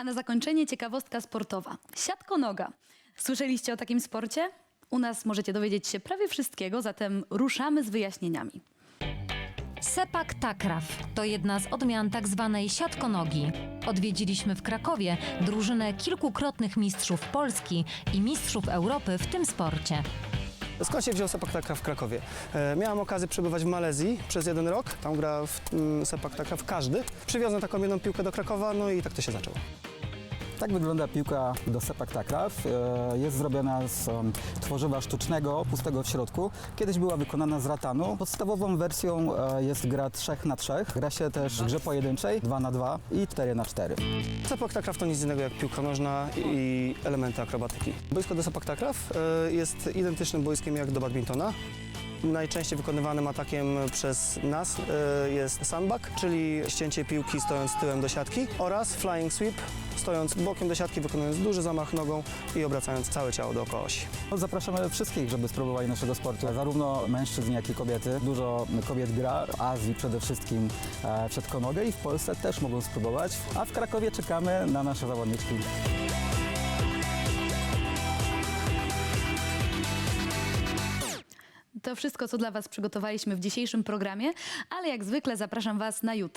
A na zakończenie ciekawostka sportowa. Siatkonoga. Słyszeliście o takim sporcie? U nas możecie dowiedzieć się prawie wszystkiego, zatem ruszamy z wyjaśnieniami. Sepak Takraw to jedna z odmian tak zwanej siatkonogi. Odwiedziliśmy w Krakowie drużynę kilkukrotnych mistrzów Polski i mistrzów Europy w tym sporcie. Skąd się wziął Sepak Takraw w Krakowie? E, miałem okazję przebywać w Malezji przez jeden rok. Tam gra w mm, Sepak Takraw każdy. Przywiozłem taką jedną piłkę do Krakowa, no i tak to się zaczęło. Tak wygląda piłka do sepak takraw. E, Jest zrobiona z em, tworzywa sztucznego, pustego w środku. Kiedyś była wykonana z ratanu. Podstawową wersją e, jest gra 3 na 3. Gra się też w grze pojedynczej 2 na 2 i 4 na 4. Sepak Takraw to nic innego jak piłka nożna i elementy akrobatyki. Boisko do Sepak Takraw e, jest identycznym boiskiem jak do badmintona. Najczęściej wykonywanym atakiem przez nas jest sandbag, czyli ścięcie piłki stojąc tyłem do siatki oraz flying sweep, stojąc bokiem do siatki, wykonując duży zamach nogą i obracając całe ciało dookoła osi. No, Zapraszamy wszystkich, żeby spróbowali naszego sportu. Zarówno mężczyzn, jak i kobiety. Dużo kobiet gra. W Azji przede wszystkim e, w siatkonogę i w Polsce też mogą spróbować. A w Krakowie czekamy na nasze zawodniczki. To wszystko, co dla Was przygotowaliśmy w dzisiejszym programie, ale jak zwykle zapraszam Was na jutro.